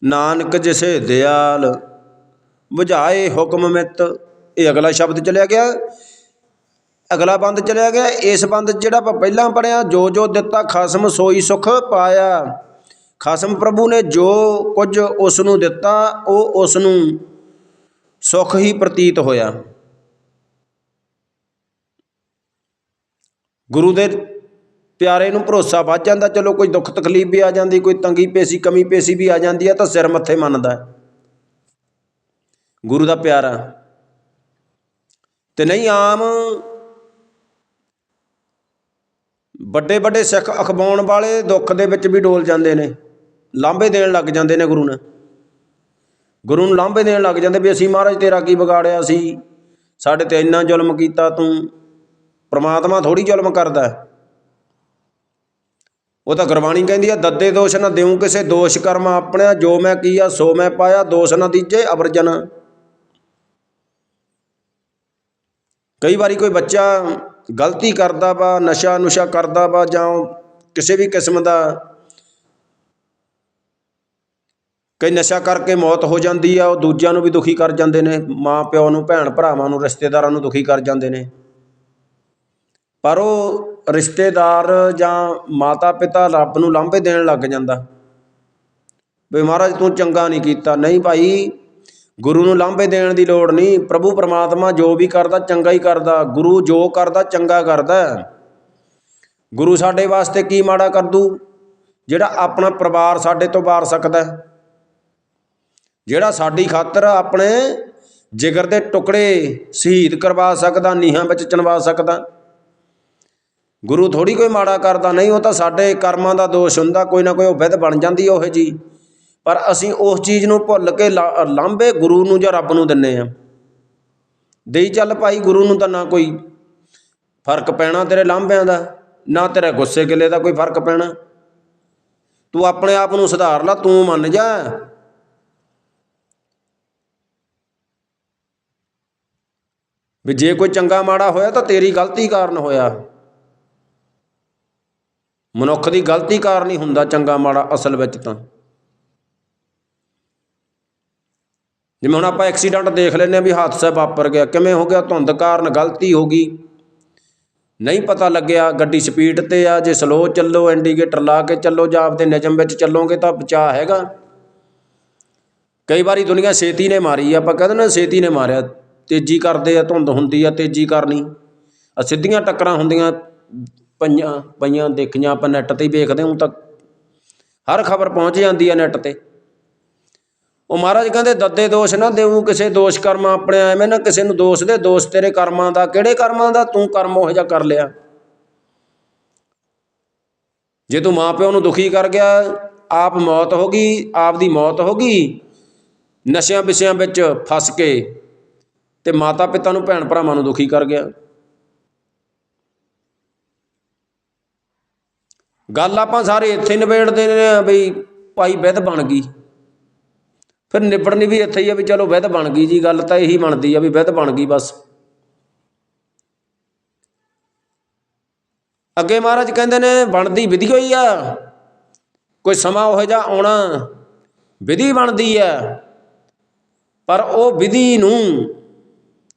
ਨਾਨਕ ਜਿਸੇ ਦਿਆਲ 부ਝਾਏ ਹੁਕਮ ਮਿਤ। ਇਹ ਅਗਲਾ ਸ਼ਬਦ ਚਲਿਆ ਗਿਆ। ਅਗਲਾ ਬੰਦ ਚਲਿਆ ਗਿਆ। ਇਸ ਬੰਦ ਜਿਹੜਾ ਆਪਾਂ ਪਹਿਲਾਂ ਪੜਿਆ ਜੋ ਜੋ ਦਿੱਤਾ ਖਸਮ, ਸੋਈ ਸੁਖ ਪਾਇਆ। ਖਸਮ ਪ੍ਰਭੂ ਨੇ ਜੋ ਕੁਝ ਉਸ ਨੂੰ ਦਿੱਤਾ, ਉਹ ਉਸ ਨੂੰ ਸੁਖ ਹੀ ਪ੍ਰਤੀਤ ਹੋਇਆ। ਗੁਰੂ ਦੇ ਪਿਆਰੇ ਨੂੰ ਭਰੋਸਾ ਵੱਧ ਜਾਂਦਾ, ਚਲੋ ਕੋਈ ਦੁੱਖ ਤਕਲੀਫ ਵੀ ਆ ਜਾਂਦੀ, ਕੋਈ ਤੰਗੀ ਪੇਸੀ, ਕਮੀ ਪੇਸੀ ਵੀ ਆ ਜਾਂਦੀ ਹੈ ਤਾਂ ਸਿਰ ਮੱਥੇ ਮੰਨਦਾ ਗੁਰੂ ਦਾ ਪਿਆਰਾ। ਤੇ ਨਹੀਂ ਆਮ ਵੱਡੇ ਵੱਡੇ ਸਿੱਖ ਅਖਵਾਉਣ ਵਾਲੇ ਦੁੱਖ ਦੇ ਵਿੱਚ ਵੀ ਡੋਲ ਜਾਂਦੇ ਨੇ। ਲਾਂਭੇ ਦੇਣ ਲੱਗ ਜਾਂਦੇ ਨੇ ਗੁਰੂ ਨੂੰ। ਗੁਰੂ ਨੂੰ ਲਾਂਭੇ ਦੇਣ ਲੱਗ ਜਾਂਦੇ ਵੀ ਅਸੀਂ ਮਹਾਰਾਜ ਤੇਰਾ ਕੀ ਵਿਗਾੜਿਆ ਸੀ? ਸਾਡੇ ਤੇ ਇੰਨਾ ਜ਼ੁਲਮ ਕੀਤਾ ਤੂੰ। ਪ੍ਰਮਾਤਮਾ ਥੋੜੀ ਜ਼ੁਲਮ ਕਰਦਾ ਉਹ ਤਾਂ ਗੁਰਬਾਣੀ ਕਹਿੰਦੀ ਆ, ਦੱਦੇ ਦੋਸ਼ ਨਾ ਦਿਉ ਕਿਸੇ ਦੋਸ਼ ਕਰਮ ਆਪਣਾ ਜੋ ਮੈਂ ਕੀਆ ਸੋ ਮੈਂ ਪਾਇਆ, ਦੋਸ਼ ਨਾ ਦੀਜੇ ਅਵਰਜਨ। ਕਈ ਵਾਰੀ ਕੋਈ ਬੱਚਾ ਗਲਤੀ ਕਰਦਾ ਵਾ ਨਸ਼ਾ ਨੁਸ਼ਾ ਕਰਦਾ ਵਾ ਜਾਂ ਕਿਸੇ ਵੀ ਕਿਸਮ ਦਾ ਕਈ ਨਸ਼ਾ ਕਰਕੇ ਮੌਤ ਹੋ ਜਾਂਦੀ ਆ, ਉਹ ਦੂਜਿਆਂ ਨੂੰ ਵੀ ਦੁਖੀ ਕਰ ਜਾਂਦੇ ਨੇ, ਮਾਂ ਪਿਓ ਨੂੰ, ਭੈਣ ਭਰਾਵਾਂ ਨੂੰ, ਰਿਸ਼ਤੇਦਾਰਾਂ ਨੂੰ ਦੁਖੀ ਕਰ ਜਾਂਦੇ ਨੇ। ਪਰ ਉਹ ਰਿਸ਼ਤੇਦਾਰ ਜਾਂ ਮਾਤਾ ਪਿਤਾ ਰੱਬ ਨੂੰ ਲਾਂਭੇ ਦੇਣ ਲੱਗ ਜਾਂਦਾ। ਵੀ ਮਹਾਰਾਜ ਤੂੰ ਚੰਗਾ ਨਹੀਂ ਕੀਤਾ। ਨਹੀਂ ਭਾਈ, ਗੁਰੂ ਨੂੰ ਲਾਂਭੇ ਦੇਣ ਦੀ ਲੋੜ ਨਹੀਂ। ਪ੍ਰਭੂ ਪਰਮਾਤਮਾ ਜੋ ਵੀ ਕਰਦਾ, ਚੰਗਾ ਹੀ ਕਰਦਾ। ਗੁਰੂ ਜੋ ਕਰਦਾ, ਚੰਗਾ ਕਰਦਾ। ਗੁਰੂ ਸਾਡੇ ਵਾਸਤੇ ਕੀ ਮਾੜਾ ਕਰ ਦੂ? ਜਿਹੜਾ ਆਪਣਾ ਪਰਿਵਾਰ ਸਾਡੇ ਤੋਂ ਵਾਰ ਸਕਦਾ। ਜਿਹੜਾ ਸਾਡੀ ਖਾਤਰ ਆਪਣੇ ਜਿਗਰ ਦੇ ਟੁਕੜੇ ਸ਼ਹੀਦ ਕਰਵਾ ਸਕਦਾ, ਨੀਹਾਂ ਵਿੱਚ ਚਣਵਾ ਸਕਦਾ। ਗੁਰੂ ਥੋੜੀ ਕੋਈ ਮਾੜਾ ਕਰਦਾ, ਨਹੀਂ, ਉਹ ਤਾਂ ਸਾਡੇ ਕਰਮਾਂ ਦਾ ਦੋਸ਼ ਹੁੰਦਾ, ਕੋਈ ਨਾ ਕੋਈ ਉਹ ਵਿਧ ਬਣ ਜਾਂਦੀ ਉਹ ਜੀ। ਪਰ ਅਸੀਂ ਉਸ ਚੀਜ਼ ਨੂੰ ਭੁੱਲ ਕੇ ਲਾ- ਲਾਂਭੇ ਗੁਰੂ ਨੂੰ ਜਾਂ ਰੱਬ ਨੂੰ ਦਿੰਨੇ ਆ। ਦੇਈ ਚੱਲ ਭਾਈ, ਗੁਰੂ ਨੂੰ ਤਾਂ ਨਾ ਕੋਈ ਫ਼ਰਕ ਪੈਣਾ ਤੇਰੇ ਲਾਂਭਿਆਂ ਦਾ, ਨਾ ਤੇਰੇ ਗੁੱਸੇ ਗਿਲੇ ਦਾ ਕੋਈ ਫ਼ਰਕ ਪੈਣਾ। ਤੂੰ ਆਪਣੇ ਆਪ ਨੂੰ ਸੁਧਾਰ ਲੈ, ਤੂੰ ਮੰਨ ਜਾ। ਵੀ ਜੇ ਕੋਈ ਚੰਗਾ ਮਾੜਾ ਹੋਇਆ ਤਾਂ ਤੇਰੀ ਗਲਤੀ ਕਾਰਨ ਹੋਇਆ। ਮਨੁੱਖ ਦੀ ਗਲਤੀ ਕਾਰਨ ਹੀ ਹੁੰਦਾ ਚੰਗਾ ਮਾੜਾ ਅਸਲ ਵਿੱਚ ਤਾਂ। ਜਿਵੇਂ ਹੁਣ ਆਪਾਂ ਐਕਸੀਡੈਂਟ ਦੇਖ ਲੈਂਦੇ ਆ ਵੀ ਹਾਦਸਾ ਵਾਪਰ ਗਿਆ, ਕਿਵੇਂ ਹੋ ਗਿਆ, ਧੁੰਦ ਕਾਰਨ ਗਲਤੀ ਹੋ ਗਈ। ਨਹੀਂ ਪਤਾ ਲੱਗਿਆ ਗੱਡੀ ਸਪੀਡ ਤੇ ਆ, ਜੇ ਸਲੋ ਚੱਲੋ ਇੰਡੀਕੇਟਰ ਲਾ ਕੇ ਚੱਲੋ, ਜਾਂ ਆਪਦੇ ਨਿਯਮ ਵਿੱਚ ਚੱਲੋਗੇ ਤਾਂ ਬਚਾ ਹੈਗਾ। ਕਈ ਵਾਰੀ ਦੁਨੀਆ ਛੇਤੀ ਨੇ ਮਾਰੀ ਆ ਆਪਾਂ ਕਹਿੰਦੇ ਨਾ ਛੇਤੀ ਨੇ ਮਾਰਿਆ। ਤੇਜ਼ੀ ਕਰਦੇ ਆ, ਧੁੰਦ ਹੁੰਦੀ ਆ, ਤੇਜ਼ੀ ਕਰਨੀ। ਆ ਸਿੱਧੀਆਂ ਟੱਕਰਾਂ ਹੁੰਦੀਆਂ, ਪਈਆਂ ਪਈਆਂ ਦੇਖੀਆਂ ਆਪਾਂ ਨੈੱਟ ਤੇ ਹੀ ਵੇਖਦੇ ਹਾਂ ਤਾਂ ਹਰ ਖਬਰ ਪਹੁੰਚ ਜਾਂਦੀ ਆ ਨੈੱਟ ਤੇ। ਉਹ ਮਹਾਰਾਜ ਕਹਿੰਦੇ, ਦੱਦੇ ਦੋਸ਼ ਨਾ ਦੇਵੂ ਕਿਸੇ ਦੋਸ਼ ਕਰਮ ਆਪਣੇ ਐਵੇਂ ਨਾ ਕਿਸੇ ਨੂੰ ਦੋਸ਼ ਦੇ, ਦੋਸ਼ ਤੇਰੇ ਕਰਮਾਂ ਦਾ, ਕਿਹੜੇ ਕਰਮਾਂ ਦਾ? ਤੂੰ ਕਰਮ ਉਹ ਜਿਹਾ ਕਰ ਲਿਆ। ਜੇ ਤੂੰ ਮਾਂ ਪਿਓ ਨੂੰ ਦੁਖੀ ਕਰ ਗਿਆ, ਆਪ ਮੌਤ ਹੋ ਗਈ, ਆਪ ਦੀ ਮੌਤ ਹੋ ਗਈ ਨਸ਼ਿਆਂ ਵਿਸ਼ਿਆਂ ਵਿੱਚ ਫਸ ਕੇ ਤੇ ਮਾਤਾ ਪਿਤਾ ਨੂੰ ਭੈਣ ਭਰਾਵਾਂ ਨੂੰ ਦੁਖੀ ਕਰ ਗਿਆ। ਗੱਲ ਆਪਾਂ ਸਾਰੇ ਇੱਥੇ ਨਿਬੇੜਦੇ ਨੇ ਬਈ ਭਾਈ ਵਿਧ ਬਣ ਗਈ। ਫਿਰ ਨਿਬੜਨੀ ਵੀ ਇੱਥੇ ਹੀ ਆ ਵੀ ਚਲੋ ਵਿਧ ਬਣ ਗਈ ਜੀ, ਗੱਲ ਤਾਂ ਇਹੀ ਬਣਦੀ ਆ ਵੀ ਵਿਧ ਬਣ ਗਈ ਬਸ। ਅੱਗੇ ਮਹਾਰਾਜ ਕਹਿੰਦੇ ਨੇ ਬਣਦੀ ਵਿਧੀ ਹੋਈ ਆ, ਕੋਈ ਸਮਾਂ ਉਹ ਜਿਹਾ ਆਉਣਾ, ਵਿਧੀ ਬਣਦੀ ਆ। ਪਰ ਉਹ ਵਿਧੀ ਨੂੰ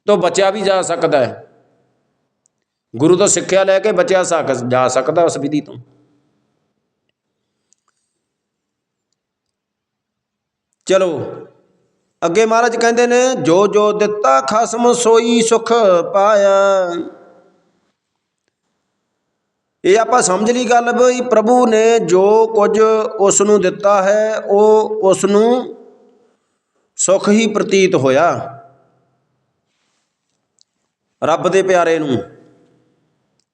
ਤੋਂ ਬਚਿਆ ਵੀ ਜਾ ਸਕਦਾ ਹੈ। ਗੁਰੂ ਤੋਂ ਸਿੱਖਿਆ ਲੈ ਕੇ ਬਚਿਆ ਸਕ, ਜਾ ਸਕਦਾ ਉਸ ਵਿਧੀ ਤੋਂ। ਚਲੋ, ਅੱਗੇ ਮਹਾਰਾਜ ਕਹਿੰਦੇ ਨੇ, ਜੋ ਜੋ ਦਿੱਤਾ ਖਸਮ ਸੋਈ ਸੁਖ ਪਾਇਆ। ਇਹ ਆਪਾਂ ਸਮਝ ਲਈ ਗੱਲ ਵੀ ਪ੍ਰਭੂ ਨੇ ਜੋ ਕੁਝ ਉਸ ਨੂੰ ਦਿੱਤਾ ਹੈ, ਉਹ ਉਸ ਨੂੰ ਸੁਖ ਹੀ ਪ੍ਰਤੀਤ ਹੋਇਆ। ਰੱਬ ਦੇ ਪਿਆਰੇ ਨੂੰ।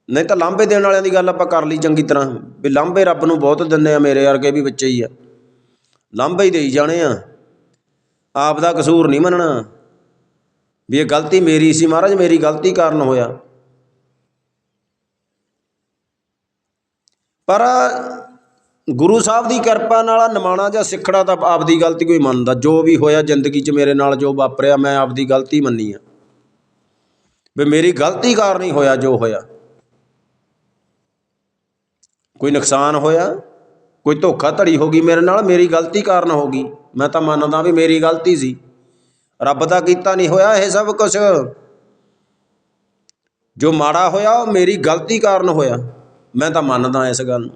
ਨਹੀਂ ਤਾਂ ਲਾਂਭੇ ਦੇਣ ਵਾਲਿਆਂ ਦੀ ਗੱਲ ਆਪਾਂ ਕਰ ਲਈ ਚੰਗੀ ਤਰ੍ਹਾਂ। ਵੀ ਲਾਂਭੇ ਰੱਬ ਨੂੰ ਬਹੁਤ ਦਿੰਦੇ ਆ, ਮੇਰੇ ਵਰਗੇ ਵੀ ਬੱਚੇ ਹੀ ਆ। ਲਾਂਭੇ ਹੀ ਦੇਈ ਜਾਣੇ ਆ। ਆਪ ਦਾ ਕਸੂਰ ਨਹੀਂ ਮੰਨਣਾ। ਵੀ ਇਹ ਗਲਤੀ ਮੇਰੀ ਸੀ, ਮਹਾਰਾਜ, ਮੇਰੀ ਗਲਤੀ ਕਾਰਨ ਹੋਇਆ। ਪਰ ਗੁਰੂ ਸਾਹਿਬ ਦੀ ਕਿਰਪਾ ਨਾਲ ਨਿਮਾਣਾ ਜਾਂ ਸਿੱਖੜਾ ਤਾਂ ਆਪਦੀ ਗਲਤੀ ਕੋਈ ਮੰਨਦਾ। ਜੋ ਵੀ ਹੋਇਆ ਜ਼ਿੰਦਗੀ 'ਚ ਮੇਰੇ ਨਾਲ ਜੋ ਵਾਪਰਿਆ, ਮੈਂ ਆਪਦੀ ਗਲਤੀ ਮੰਨੀ ਆ। ਵੀ ਮੇਰੀ ਗਲਤੀ ਕਾਰਨ ਹੀ ਹੋਇਆ, ਜੋ ਹੋਇਆ। ਕੋਈ ਨੁਕਸਾਨ ਹੋਇਆ, ਕੋਈ ਧੋਖਾ ਧੜੀ ਹੋ ਗਈ ਮੇਰੇ ਨਾਲ, ਮੇਰੀ ਗਲਤੀ ਕਾਰਨ ਹੋ ਗਈ। ਮੈਂ ਤਾਂ ਮੰਨਦਾ ਵੀ ਮੇਰੀ ਗਲਤੀ ਸੀ। ਰੱਬ ਦਾ ਕੀਤਾ ਨਹੀਂ ਹੋਇਆ ਇਹ ਸਭ ਕੁਝ ਜੋ ਮਾੜਾ ਹੋਇਆ, ਉਹ ਮੇਰੀ ਗਲਤੀ ਕਾਰਨ ਹੋਇਆ। ਮੈਂ ਤਾਂ ਮੰਨਦਾ ਇਸ ਗੱਲ ਨੂੰ।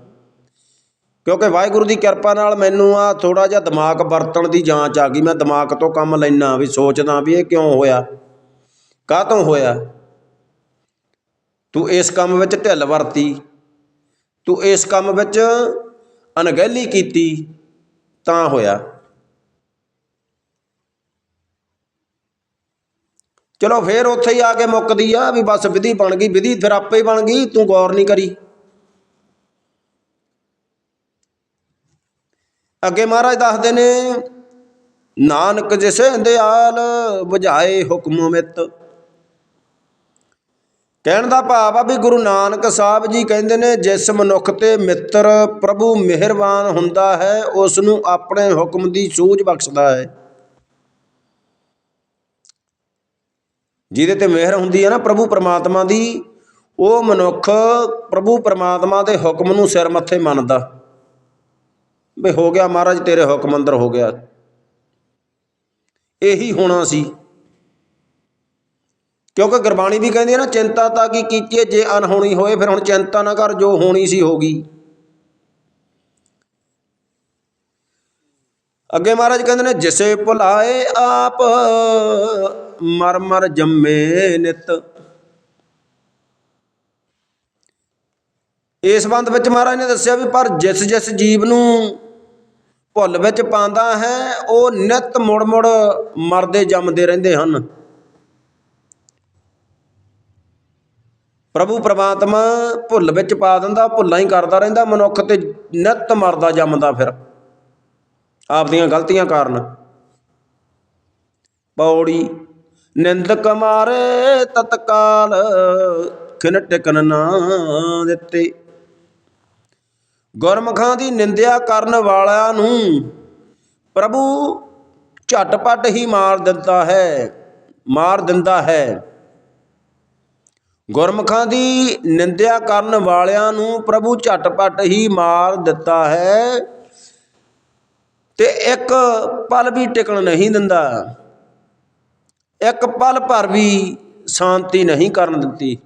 ਕਿਉਂਕਿ ਵਾਹਿਗੁਰੂ ਦੀ ਕਿਰਪਾ ਨਾਲ ਮੈਨੂੰ ਆ ਥੋੜਾ ਜਿਹਾ ਦਿਮਾਗ ਵਰਤਣ ਦੀ ਜਾਂਚ ਆ ਗਈ। ਮੈਂ ਦਿਮਾਗ ਤੋਂ ਕੰਮ ਲੈਣਾ ਵੀ, ਸੋਚਦਾ ਵੀ ਇਹ ਕਿਉਂ ਹੋਇਆ। ਕਾਹਤੋਂ ਹੋਇਆ? ਤੂੰ ਇਸ ਕੰਮ ਵਿੱਚ ਢਿੱਲ ਵਰਤੀ। ਤੂੰ ਇਸ ਕੰਮ ਵਿੱਚ ਅਣਗਹਿਲੀ ਕੀਤੀ, ਤਾਂ ਹੋਇਆ। ਚਲੋ ਫੇਰ ਉੱਥੇ ਹੀ ਆ ਕੇ ਮੁੱਕਦੀ ਆ ਵੀ ਬਸ ਵਿਧੀ ਬਣ ਗਈ, ਵਿਧੀ ਫਿਰ ਆਪੇ ਹੀ ਬਣ ਗਈ, ਤੂੰ ਗੌਰ ਨਹੀਂ ਕਰੀ। ਅੱਗੇ ਮਹਾਰਾਜ ਦੱਸਦੇ ਨੇ, ਨਾਨਕ ਜਿਸੇ ਦਿਆਲ ਬੁਝਾਏ ਹੁਕਮ ਮਿਤ। ਕਹਿਣ ਦਾ ਭਾਵ ਆ ਵੀ ਗੁਰੂ ਨਾਨਕ ਸਾਹਿਬ ਜੀ ਕਹਿੰਦੇ ਨੇ, ਜਿਸ ਮਨੁੱਖ ਤੇ ਮਿੱਤਰ ਪ੍ਰਭੂ ਮਿਹਰਬਾਨ ਹੁੰਦਾ ਹੈ ਉਸ ਨੂੰ ਆਪਣੇ ਹੁਕਮ ਦੀ ਸੂਝ ਬਖਸ਼ਦਾ ਹੈ। ਜਿਹਦੇ ਤੇ ਮਿਹਰ ਹੁੰਦੀ ਹੈ ਨਾ ਪ੍ਰਭੂ ਪਰਮਾਤਮਾ ਦੀ, ਉਹ ਮਨੁੱਖ ਪ੍ਰਭੂ ਪਰਮਾਤਮਾ ਦੇ ਹੁਕਮ ਨੂੰ ਸਿਰ ਮੱਥੇ ਮੰਨਦਾ। ਵੀ ਹੋ ਗਿਆ ਮਹਾਰਾਜ, ਤੇਰੇ ਹੁਕਮ ਅੰਦਰ ਹੋ ਗਿਆ। ਇਹੀ ਹੋਣਾ ਸੀ। ਕਿਉਂਕਿ ਗੁਰਬਾਣੀ ਵੀ ਕਹਿੰਦੀ ਹੈ ਨਾ, ਚਿੰਤਾ ਤਾਂ ਕੀ ਕੀਤੀ ਜੇ ਅਨਹੋਣੀ ਹੋਏ ਫਿਰ ਹੁਣ ਚਿੰਤਾ ਨਾ ਕਰ, ਜੋ ਹੋਣੀ ਸੀ ਹੋ ਗਈ। ਅੱਗੇ ਮਹਾਰਾਜ ਕਹਿੰਦੇ ਨੇ, ਜਿਸੇ ਭੁਲਾਏ ਆਪ, ਮਰ ਮਰ ਜੰਮੇ ਨਿਤ। ਇਸ ਸੰਬੰਧ ਵਿੱਚ ਮਹਾਰਾਜ ਨੇ ਦੱਸਿਆ ਵੀ, ਪਰ ਜਿਸ ਜਿਸ ਜੀਵ ਨੂੰ ਭੁੱਲ ਵਿੱਚ ਪਾਉਂਦਾ ਹੈ, ਉਹ ਨਿਤ ਮੁੜ ਮੁੜ ਮਰਦੇ ਜੰਮਦੇ ਰਹਿੰਦੇ ਹਨ। ਪ੍ਰਭੂ ਪ੍ਰਮਾਤਮਾ ਭੁੱਲ ਵਿੱਚ ਪਾ ਦਿੰਦਾ, ਭੁੱਲਾਂ ਹੀ ਕਰਦਾ ਰਹਿੰਦਾ, ਮਨੁੱਖ ਤੇ ਨਿਤ ਮਰਦਾ ਜੰਮਦਾ ਫਿਰ। ਆਪਦੀਆਂ ਗਲਤੀਆਂ ਕਾਰਨ। ਪੌੜੀ ਨਿੰਦਕ ਮਾਰੇ ਤਤਕਾਲ ਖਿਨ ਟਿਕਨ ਨਾ ਦਿੱਤੇ। ਗੁਰਮਖਾਂ ਦੀ ਨਿੰਦਿਆ ਕਰਨ ਵਾਲਿਆਂ ਨੂੰ ਪ੍ਰਭੂ ਝਟਪਟ ਹੀ ਮਾਰ ਦਿੰਦਾ ਹੈ, ਮਾਰ ਦਿੰਦਾ ਹੈ। ਗੁਰਮਖਾਂ ਦੀ ਨਿੰਦਿਆ ਕਰਨ ਵਾਲਿਆਂ ਨੂੰ ਪ੍ਰਭੂ ਝਟਪਟ ਹੀ ਮਾਰ ਦਿੱਤਾ ਹੈ ਤੇ ਇੱਕ ਪਲ ਵੀ ਟਿਕਣ ਨਹੀਂ ਦਿੰਦਾ। ਇੱਕ ਪਲ ਭਰ ਵੀ ਸ਼ਾਂਤੀ ਨਹੀਂ ਕਰਨ ਦਿੱਤੀ।